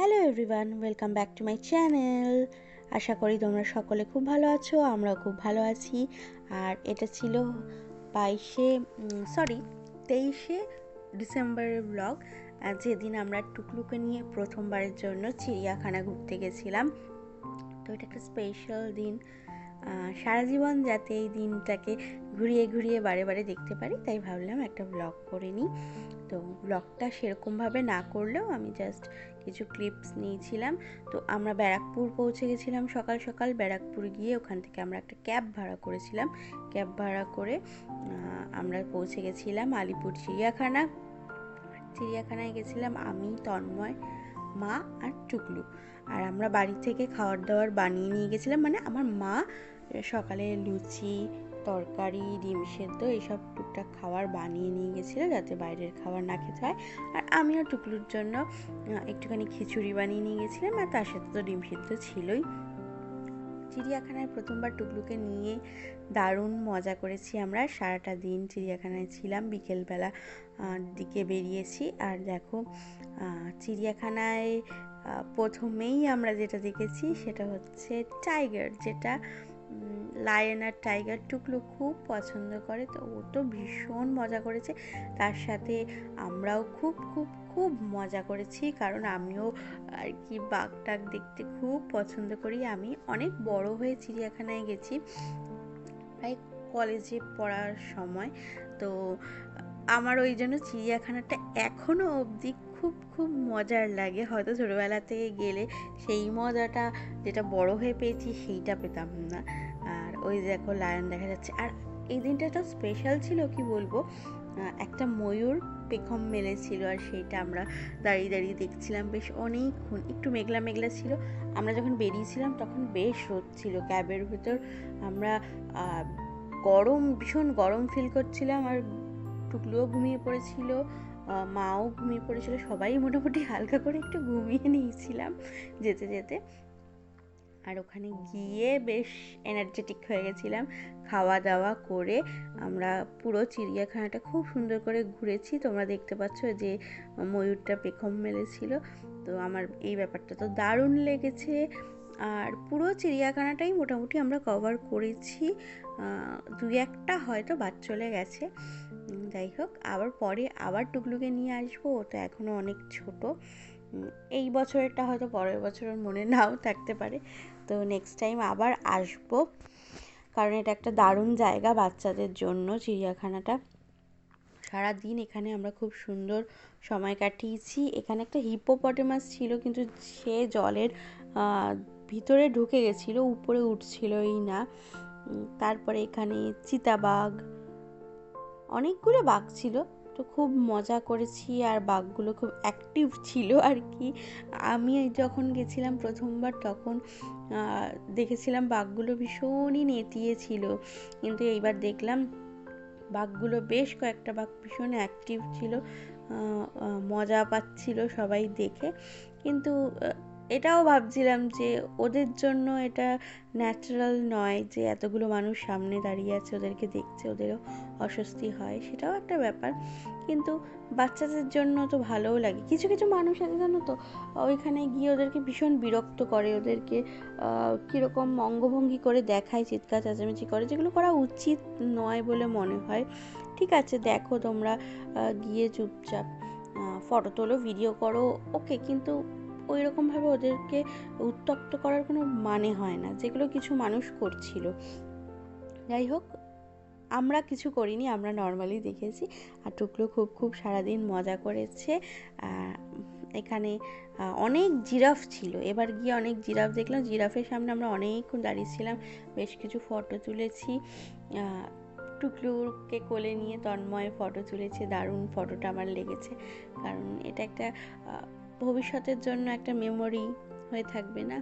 Hello everyone welcome back to my channel আশা করি তোমরা সকলে খুব ভালো আছো আমরা খুব ভালো আছি। আর এটা ছিল বাইশে সরি তেইশে ডিসেম্বরের ব্লগ যেদিন আমরা টুকলুকে নিয়ে প্রথমবারের জন্য চিড়িয়াখানা ঘুরতে গেছিলাম। তো এটা একটা স্পেশাল দিন। সারা জীবন যাতে এই দিনটাকে ঘুরিয়ে ঘুরিয়ে বারে বারে দেখতে পারি, তাই ভাবলাম একটা ব্লগ করে নিই। তো ব্লগটা সেরকমভাবে না করলেও আমি জাস্ট কিছু ক্লিপস নিয়েছিলাম। তো আমরা ব্যারাকপুর পৌঁছে গেছিলাম সকাল সকাল। ব্যারাকপুর গিয়ে ওখান থেকে আমরা একটা ক্যাব ভাড়া করেছিলাম। ক্যাব ভাড়া করে আমরা পৌঁছে গেছিলাম আলিপুর চিড়িয়াখানা। চিড়িয়াখানায় গেছিলাম আমি, তন্ময়, মা আর টুকলু। আর আমরা বাড়ি থেকে খাবার দাবার বানিয়ে নিয়ে গেছিলাম। মানে আমার মা সকালে লুচি, তরকারি, ডিম সেদ্ধ এইসব টুকটাক খাবার বানিয়ে নিয়ে গেছিল যাতে বাইরের খাবার না খেতে হয়। আর আমিও টুকলুর জন্য একটুখানি খিচুড়ি বানিয়ে নিয়ে গেছিলাম, আর তার সাথে তো ডিম সেদ্ধ ছিলই। চিড়িয়াখানায় প্রথমবার টুকলুকে নিয়ে দারুণ মজা করেছি আমরা। সারাটা দিন চিড়িয়াখানায় ছিলাম, বিকেলবেলা দিকে বেরিয়েছি। আর দেখো চিড়িয়াখানায় প্রথমেই আমরা যেটা দেখেছি সেটা হচ্ছে টাইগার, যেটা লায়ন আর টাইগার টুকলু খুব পছন্দ করে, তো ও তো ভীষণ মজা করেছে। তার সাথে আমরাও খুব খুব খুব মজা করেছি, কারণ আমিও আর কি বাঘ টাক দেখতে খুব পছন্দ করি। আমি অনেক বড় হয়ে চিড়িয়াখানায় গেছি, প্রায় কলেজে পড়ার সময়। তো আমার ওই জন্য চিড়িয়াখানাটা এখনও অবধি খুব খুব মজার লাগে। হয়তো ছোটোবেলা থেকে গেলে সেই মজাটা যেটা বড় হয়ে পেয়েছি সেইটা পেতাম না। আর ওই দেখো লায়ন দেখা যাচ্ছে। আর এই দিনটা তো স্পেশাল ছিল, কি বলব? একটা ময়ূর পেখম মেলেছিল আর সেইটা আমরা দাঁড়িয়ে দাঁড়িয়ে দেখছিলাম বেশ অনেকক্ষণ। একটু মেঘলা মেঘলা ছিল। আমরা যখন বেরিয়েছিলাম তখন বেশ রোদ ছিল। ক্যাবের ভিতর আমরা গরম, ভীষণ গরম ফিল করছিলাম। আর টুকলুও ঘুমিয়ে পড়েছিল মাও ঘুমিয়ে পড়েছিল, সবাই মোটামুটি হালকা করে একটু ঘুমিয়ে নিয়েছিলাম যেতে যেতে। আর ওখানে গিয়ে বেশ এনার্জেটিক হয়ে গেছিলাম, খাওয়া দাওয়া করে আমরা পুরো চিড়িয়াখানাটা খুব সুন্দর করে ঘুরেছি। তোমরা দেখতে পাচ্ছ যে ময়ূরটা পেখম মেলেছিল, তো আমার এই ব্যাপারটা তো দারুণ লেগেছে। আর পুরো চিড়িয়াখানাটাই মোটামুটি আমরা কভার করেছি দু একটা হয়তো বাদ চলে গেছে। যাই হোক, আবার পরে আবার টুকলুকে নিয়ে আসব। ও তো এখনও অনেক ছোট। এই বছরেরটা হয়তো পরের বছরের মনে নাও থাকতে পারে। তো নেক্সট টাইম আবার আসব। কারণ এটা একটা দারুণ জায়গা বাচ্চাদের জন্য চিড়িয়াখানাটা। সারা দিন এখানে আমরা খুব সুন্দর সময় কাটিয়েছি। এখানে একটা হিপোপটেমাস ছিল, কিন্তু সে জলের ভিতরে ঢুকে গেছিল, উপরে উঠছিলই না। তারপরে এখানে চিতাবাঘ অনেকগুলো বাঘ ছিল। তো খুব মজা করেছি আর বাঘগুলো খুব অ্যাক্টিভ ছিল আর কি। আমি যখন গেছিলাম প্রথমবার তখন দেখেছিলাম বাঘগুলো ভীষণই নেতিয়ে ছিল। কিন্তু এইবার দেখলাম বাঘগুলো বেশ কয়েকটা বাঘ ভীষণ অ্যাক্টিভ ছিল। মজা পাচ্ছিল সবাই দেখে। কিন্তু এটাও ভাবছিলাম যে ওদের জন্য এটা ন্যাচারাল নয় যে এতগুলো মানুষ সামনে দাঁড়িয়ে আছে, ওদেরকে দেখছে, ওদেরও অস্বস্তি হয়, সেটাও একটা ব্যাপার। কিন্তু বাচ্চাদের জন্য তো ভালোও লাগে। কিছু কিছু মানুষ আছে জানো তো, ওইখানে গিয়ে ওদেরকে ভীষণ বিরক্ত করে, ওদেরকে কীরকম অঙ্গভঙ্গি করে দেখায়, চিৎকার, চেঁচামেচি করে, যেগুলো করা উচিত নয় বলে মনে হয়। ঠিক আছে, দেখো তোমরা গিয়ে চুপচাপ ফটো তোলো ভিডিও করো ওকে কিন্তু ওই রকমভাবে ওদেরকে উত্তক্ত করার কোনো মানে হয় না, যেগুলো কিছু মানুষ করছিল। যাই হোক, আমরা কিছু করিনি, আমরা নর্মালি দেখেছি। আর টুকলো খুব খুব সারাদিন মজা করেছে। এখানে অনেক জিরাফ ছিল। এবার গিয়ে অনেক জিরাফ দেখলাম। জিরাফের সামনে আমরা অনেকক্ষণ দাঁড়িয়েছিলাম। বেশ কিছু ফটো তুলেছি। টুকলুকে কোলে নিয়ে তন্ময় ফটো তুলেছে। দারুণ ফটোটা আমার লেগেছে। কারণ এটা একটা ভবিষ্যতের জন্য একটা মেমোরি হয়ে থাকবে না।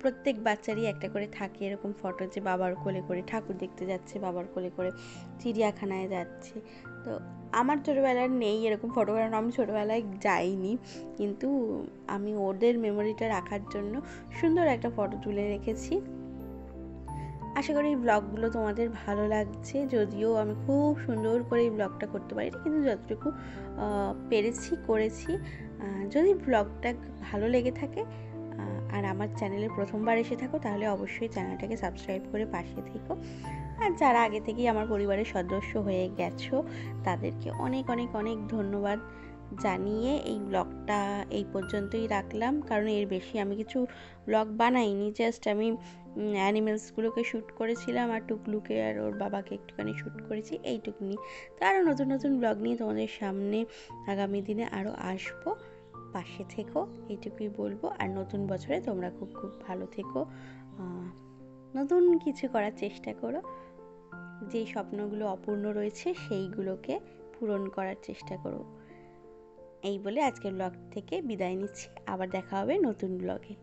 প্রত্যেক বাচ্চারই একটা করে থাকে এরকম ফটো যে বাবার কোলে করে, ঠাকুর দেখতে যাচ্ছে বাবার কোলে করে, চিড়িয়াখানায় যাচ্ছে। তো আমার ছোটোবেলার নেই এরকম ফটো কারণ আমি ছোটোবেলায় যাইনি। কিন্তু আমি ওদের মেমোরিটা রাখার জন্য সুন্দর একটা ফটো তুলে রেখেছি। আশা করি এই ব্লগগুলো তোমাদের ভালো লাগছে। যদিও আমি খুব সুন্দর করে এই ব্লগটা করতে পারি কিন্তু যতটুকু পেরেছি, করেছি। যদি ব্লগটা ভালো লেগে থাকে আর আমার চ্যানেলে প্রথমবার এসে থাকো, তাহলে অবশ্যই চ্যানেলটাকে সাবস্ক্রাইব করে পাশে থেকো। আর যারা আগে থেকেই আমার পরিবারের সদস্য হয়ে গেছো, তাদেরকে অনেক অনেক অনেক ধন্যবাদ। জানিয়ে এই ব্লগটা এই পর্যন্তই রাখলাম। কারণ এর বেশি আমি কিছু ব্লগ বানাইনি জাস্ট আমি অ্যানিমেলসগুলোকে শ্যুট করেছিলাম আর টুকলুকে আর ওর বাবাকে একটুখানি শ্যুট করেছি, এইটুকুনি। তো আরও নতুন নতুন ব্লগ নিয়ে তোমাদের সামনে আগামী দিনে আরও আসব। পাশে থেকো, এইটুকুই বলব। আর নতুন বছরে তোমরা খুব খুব ভালো থেকো। নতুন কিছু করার চেষ্টা করো। যেই স্বপ্নগুলো অপূর্ণ রয়েছে সেইগুলোকে পূরণ করার চেষ্টা করো। এই বলে আজকের ব্লগ থেকে বিদায় নিচ্ছি। আবার দেখা হবে নতুন ব্লগে